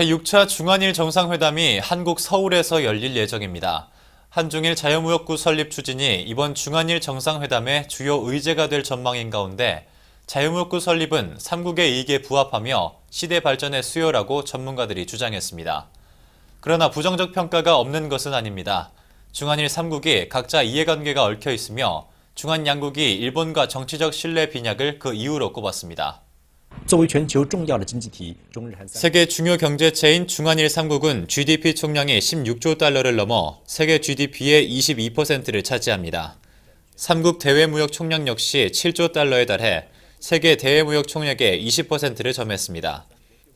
제6차 중한일 정상회담이 한국 서울에서 열릴 예정입니다. 한중일 자유무역구 설립 추진이 이번 중한일 정상회담의 주요 의제가 될 전망인 가운데 자유무역구 설립은 3국의 이익에 부합하며 시대 발전의 수요라고 전문가들이 주장했습니다. 그러나 부정적 평가가 없는 것은 아닙니다. 중한일 3국이 각자 이해관계가 얽혀 있으며 중한 양국이 일본과 정치적 신뢰 빈약을 그 이유로 꼽았습니다. 세계 중요 경제체인 중한일 3국은 GDP 총량이 16조 달러를 넘어 세계 GDP의 22%를 차지합니다. 3국 대외무역 총량 역시 7조 달러에 달해 세계 대외무역 총액의 20%를 점했습니다.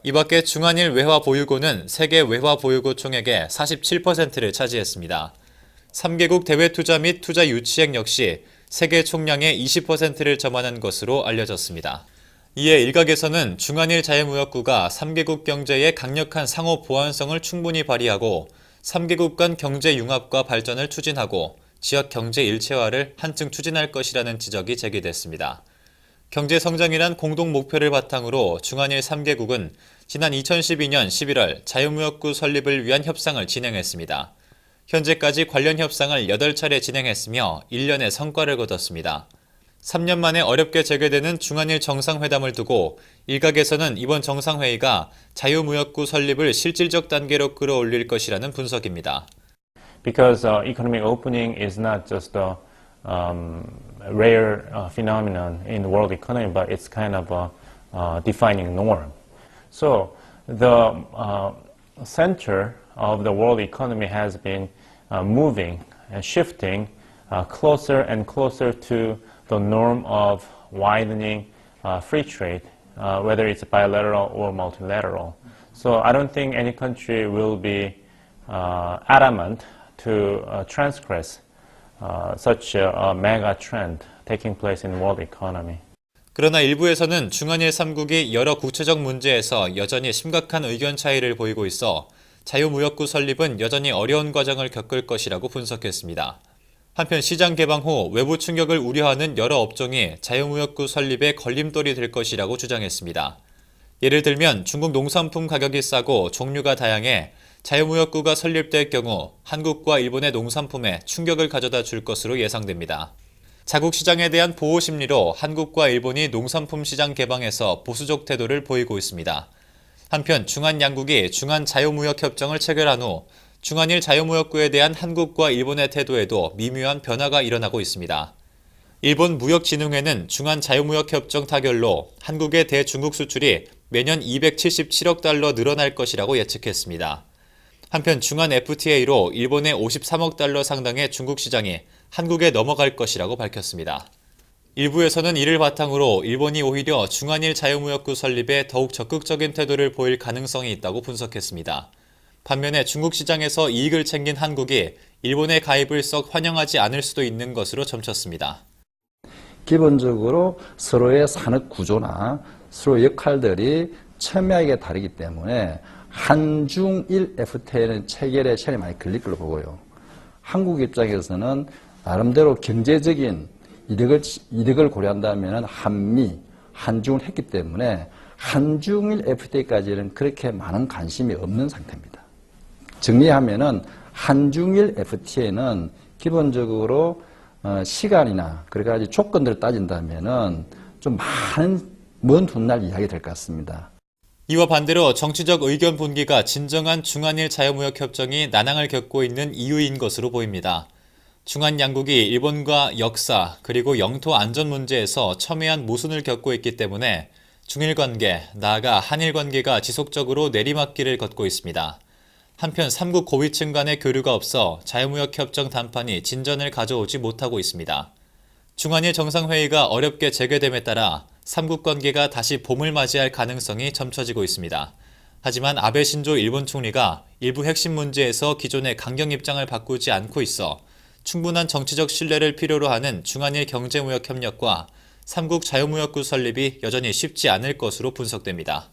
이 밖에 중한일 외화 보유고는 세계 외화 보유고 총액의 47%를 차지했습니다. 3개국 대외 투자 및 투자 유치액 역시 세계 총량의 20%를 점하는 것으로 알려졌습니다. 이에 일각에서는 중한일 자유무역구가 3개국 경제의 강력한 상호 보완성을 충분히 발휘하고 3개국 간 경제 융합과 발전을 추진하고 지역 경제 일체화를 한층 추진할 것이라는 지적이 제기됐습니다. 경제 성장이란 공동 목표를 바탕으로 중한일 3개국은 지난 2012년 11월 자유무역구 설립을 위한 협상을 진행했습니다. 현재까지 관련 협상을 8차례 진행했으며 1년의 성과를 거뒀습니다. 3년 만에 어렵게 재개되는 중한일 정상회담을 두고 일각에서는 이번 정상회의가 자유무역구 설립을 실질적 단계로 끌어올릴 것이라는 분석입니다. because uh, economic opening is not just a um, rare uh, phenomenon in the world economy, but it's kind of a uh, defining norm. So the uh, center of the world economy has been uh, moving and shifting uh, closer and closer to the norm of widening uh, free trade, uh, whether it's bilateral or multilateral. So I don't think any country will be uh, adamant to uh, transgress uh, such a mega trend taking place in world economy. 그러나 일부에서는 중한일 3국이 여러 구체적 문제에서 여전히 심각한 의견 차이를 보이고 있어 자유무역구 설립은 여전히 어려운 과정을 겪을 것이라고 분석했습니다. 한편 시장 개방 후 외부 충격을 우려하는 여러 업종이 자유무역구 설립에 걸림돌이 될 것이라고 주장했습니다. 예를 들면 중국 농산품 가격이 싸고 종류가 다양해 자유무역구가 설립될 경우 한국과 일본의 농산품에 충격을 가져다 줄 것으로 예상됩니다. 자국 시장에 대한 보호 심리로 한국과 일본이 농산품 시장 개방에서 보수적 태도를 보이고 있습니다. 한편 중한 양국이 중한 자유무역 협정을 체결한 후 중한일 자유무역구에 대한 한국과 일본의 태도에도 미묘한 변화가 일어나고 있습니다. 일본 무역진흥회는 중한 자유무역 협정 타결로 한국의 대중국 수출이 매년 277억 달러 늘어날 것이라고 예측했습니다. 한편 중한 FTA로 일본의 53억 달러 상당의 중국 시장이 한국에 넘어갈 것이라고 밝혔습니다. 일부에서는 이를 바탕으로 일본이 오히려 중한일 자유무역구 설립에 더욱 적극적인 태도를 보일 가능성이 있다고 분석했습니다. 반면에 중국 시장에서 이익을 챙긴 한국이 일본의 가입을 썩 환영하지 않을 수도 있는 것으로 점쳤습니다. 기본적으로 서로의 산업 구조나 서로 역할들이 첨예하게 다르기 때문에 한중일 FTA는 체결에 시간이 많이 걸릴 걸로 보고요. 한국 입장에서는 나름대로 경제적인 이득을, 이득을 고려한다면 한미, 한중을 했기 때문에 한중일 FTA까지는 그렇게 많은 관심이 없는 상태입니다. 정리하면은 한중일 FTA는 기본적으로 어, 시간이나 그래 가지 조건들을 따진다면은 좀 많은 먼 훗날 이야기 될 것 같습니다. 이와 반대로 정치적 의견 분기가 진정한 중한일 자유무역 협정이 난항을 겪고 있는 이유인 것으로 보입니다. 중한 양국이 일본과 역사 그리고 영토 안전 문제에서 첨예한 모순을 겪고 있기 때문에 중일 관계, 나아가 한일 관계가 지속적으로 내리막길을 걷고 있습니다. 한편 3국 고위층 간의 교류가 없어 자유무역 협정談판이 진전을 가져오지 못하고 있습니다. 중한일 정상회의가 어렵게 재개됨에 따라 3국 관계가 다시 봄을 맞이할 가능성이 점쳐지고 있습니다. 하지만 아베 신조 일본 총리가 일부 핵심 문제에서 기존의 강경 입장을 바꾸지 않고 있어 충분한 정치적 신뢰를 필요로 하는 중한일 경제무역 협력과 3국 자유무역구 설립이 여전히 쉽지 않을 것으로 분석됩니다.